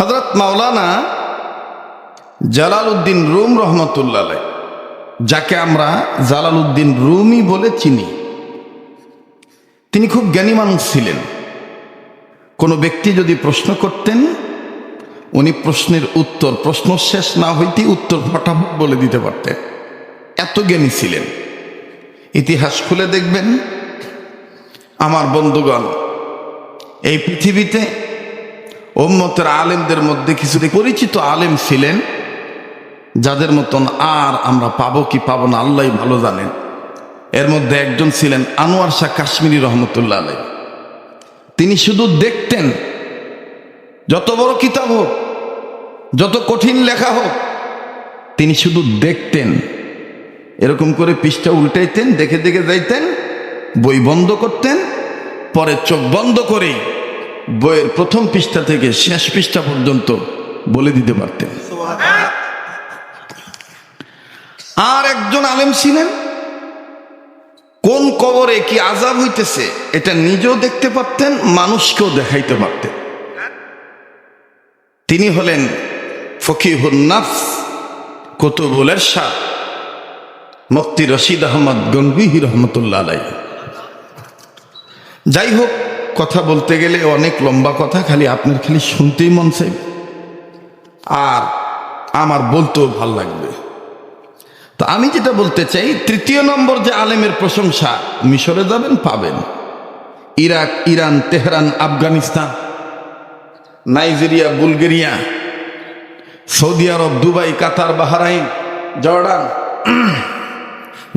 হজরত মাওলানা Jalal Uddin Rumi রহমতুল্লাহ যাকে আমরা জালাল উদ্দিন রুমই বলে চিনি। তিনি খুব জ্ঞানী মানুষ ছিলেন। কোনো ব্যক্তি যদি প্রশ্ন করতেন, উনি প্রশ্নের উত্তর, প্রশ্ন শেষ না হইতেই উত্তর ফটাফট বলে দিতে পারতেন। এত জ্ঞানী ছিলেন। ইতিহাস খুলে দেখবেন, আমার বন্ধুগণ, এই পৃথিবীতে ওম্মতের আলেমদের মধ্যে কিছু পরিচিত আলেম ছিলেন যাদের মতন আর আমরা পাবো কি পাবো না আল্লাহ ভালো জানেন। এর মধ্যে একজন ছিলেন আনোয়ার শাহ কাশ্মীরি রহমতুল্লাহ আলাই তিনি শুধু দেখতেন যত বড় কিতাব হোক যত কঠিন লেখা হোক তিনি শুধু দেখতেন। এরকম করে পৃষ্ঠা উল্টাইতেন দেখে দেখে যাইতেন বই বন্ধ করতেন পরে চোখ বন্ধ করেই বইয়ের প্রথম পৃষ্ঠা থেকে শেষ পৃষ্ঠা পর্যন্ত বলে দিতে পারতেন। আর একজন আলেম ছিলেন? কোন কবরে কি আজাব হইতেছে, এটা নিজেও দেখতে পারতেন, মানুষকেও দেখাইতে পারতেন। তিনি হলেন ফকিহুন নাফস কুতুবুলের শাহ মুফতি রশিদ আহমদ গঙ্গুহি রহমতুল্লাহ যাই হোক কথা বলতে গেলে অনেক লম্বা কথা, খালি আপনার খালি শুনতেই মন চাই আর আমার বলতেও ভালো লাগবে। তো আমি যেটা বলতে চাই, তৃতীয় নম্বর যে আলেমের প্রশংসা, মিশরে যাবেন, পাবেন। Iraq, Iran, Tehran, Afghanistan, Nigeria, Bulgaria, Saudi Arab, Dubai, Qatar, Bahrain, Jordan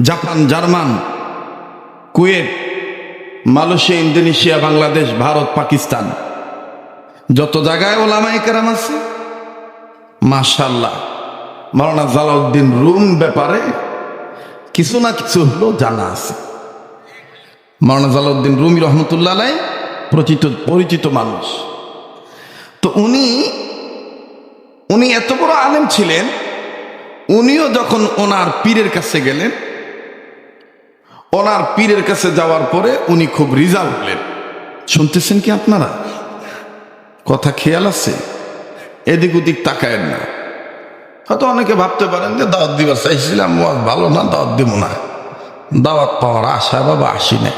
Japan, German, Kuwait Malaysia, Indonesia, Bangladesh, Bharat, Pakistan. যত জায়গায় ওলামাই কেরাম আছে মাশাল্লাহ মাওলানা জালাউদ্দিন রুম ব্যাপারে কিছু না কিছু হলেও জানা আছে। মাওলানা জালাউদ্দিন রুমি রহমতুল্লাহ পরিচিত পরিচিত মানুষ। তো উনি উনি এত বড় আলেম ছিলেন, উনিও যখন ওনার পীরের কাছে গেলেন ওনার পীরের কাছে যাওয়ার পরে উনি খুব রিজাল হলেন। শুনতেছেন কি আপনারা? কথা খেয়াল আছে? এদিক ওদিক তাকায়েন না। হয়তো অনেকে ভাবতে পারেন যে দাওয়াত দিবার চাইছিলাম ভালো না, দাওয়াত দিব না। দাওয়াত পাওয়ার আশা বাবা আসি না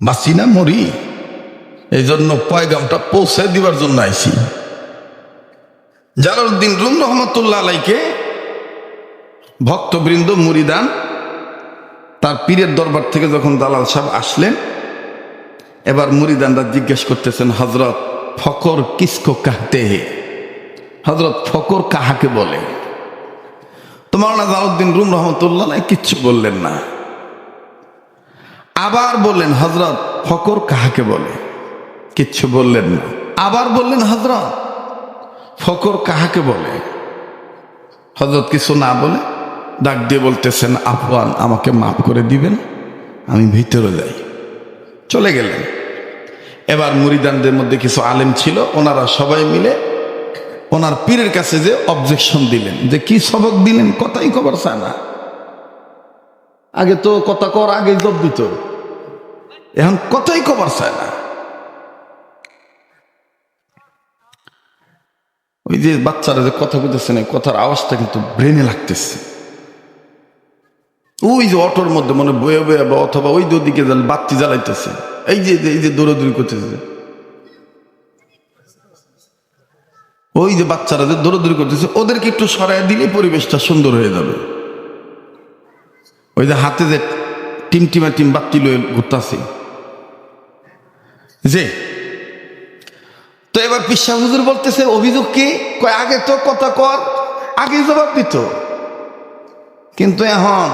বাঁচি না, মরি। এই জন্য পয়গামটা পৌঁছে দিবার জন্য আইছি। জালালউদ্দিন রুম রহমতুল্লাহ আলাইকে ভক্তবৃন্দ মুরিদান তার পীরের দরবার থেকে যখন দালাল সাহেব আসলেন, এবার মুরিদানরা জিজ্ঞেস করতেছেন হজরত ফকর কিসকো কাহতে হে? হজরত ফকর কাহাকে বলে? তোমার না জালাউদ্দিন রুম রহমতুল্লাহ আলাই কিচ্ছু বললেন না। আবার বললেন হজরত ফকর কাহাকে বলে? কিচ্ছু বললেন না। আবার বললেন হজরত ফকর কাহাকে বলে? হজরত কিছু না বলে? ডাক দিয়ে বলতেছেন, আফওয়ান, আমাকে মাফ করে দিবেন, আমি ভিতরে যাই। চলে গেলেন। এবার মুরিদানদের মধ্যে কিছু আলেম ছিল, ওনারা সবাই মিলে ওনার পীরের কাছে যে অবজেকশন দিলেন, যে কি সবক দিলেন, কথাই খবর চায় না। আগে তো কথা কর আগে জব দিত। এখন কথাই খবর চায় না। ওই যে বাচ্চারা যে কথা বলতেছে না কথার আওয়াজটা কিন্তু ব্রেনে লাগতেছে। ওই যে অটোর মধ্যে মনে বয়ে বয়ে বা অথবা ওই দিকে বাতি জ্বালাইতেছে। এই যে এই যে দৌড়াদৌড়ি করতেছে ওই যে বাচ্চারা যে দৌড়াদৌড়ি করতেছে, ওদেরকে একটু সরাই দিলে পরিবেশটা সুন্দর হয়ে যাবে। ওই যে হাতে যে টিম টিমা টিম বাতি লয়ে ঘুরতেছে। যে, তো এবার পিসা হুজুর বলতেছে, অভিযোগ কি? কয়, আগে তো কথা কর, আগে জবাব দিত। কিন্তু এখন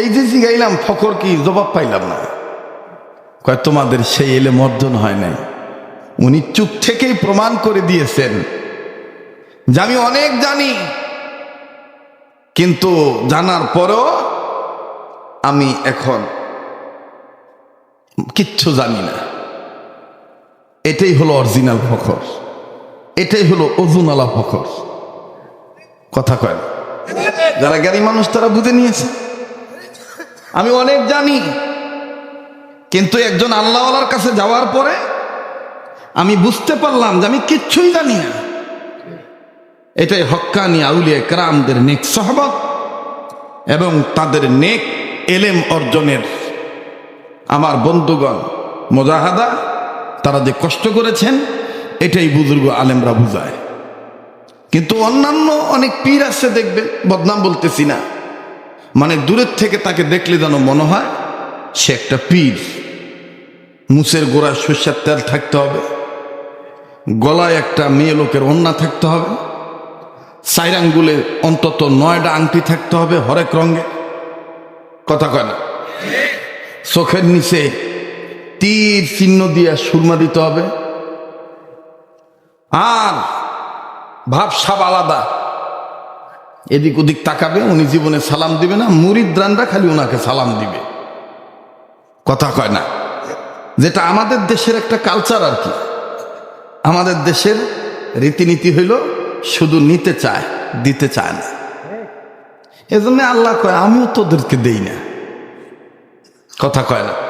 এই যে জিগাইলাম, ফখর কি জবাব পাইলাম না? কয়, তোমাদের সেই এলে মর্জন হয় নাই। উনি চুপ থেকেই প্রমাণ করে দিয়েছেন যে আমি অনেক জানি, কিন্তু জানার পরও আমি এখন কিচ্ছু জানি না। এটাই হলো অরিজিনাল ফখর। এটাই হলো অজুনালা ফখর। কথা কয় যারা জ্ঞানী মানুষ, তারা বুঝে নিয়েছে। আমি অনেক জানি, কিন্তু একজন আল্লাহওয়ালার কাছে যাওয়ার পরে আমি বুঝতে পারলাম যে আমি কিচ্ছুই জানি না। এটাই হক্কানি আউলিয়া কেরামদের নেক সহবত এবং তাদের নেক এলেম অর্জনের। আমার বন্ধুগণ, মোজাহাদা, তারা যে কষ্ট করেছেন, এটাই বুজুর্গ আলেমরা বুঝায়। কিন্তু অন্যান্য অনেক পীর আছে দেখবে, বদনাম বলতেছি না। মানে দূরের থেকে তাকে দেখলে যেন মনে হয় সে একটা পীর। মুসের গোড়ায় সর্ষের তেল থাকতে হবে, গলায় একটা মেয়ে লোকের অন্না থাকতে হবে, সাইরাঙ্গুলে অন্তত নয়টা আংটি থাকতে হবে হরেক রঙে। কথা কয় না? চোখের নিচে তীর চিহ্ন দিয়ে সুরমা দিতে হবে। আর ভাবসাব আলাদা। এদিক ওদিক তাকাবে, উনি জীবনে সালাম দিবে না, মুরিদ্রানরা খালি ওনাকে সালাম দিবে। কথা কয় না। যেটা আমাদের দেশের একটা কালচার আর কি। আমাদের দেশের রীতিনীতি হইল, শুধু নিতে চায়, দিতে চায় না। এজন্য আল্লাহ কয়, আমিও তোদেরকে দেই না। কথা কয় না।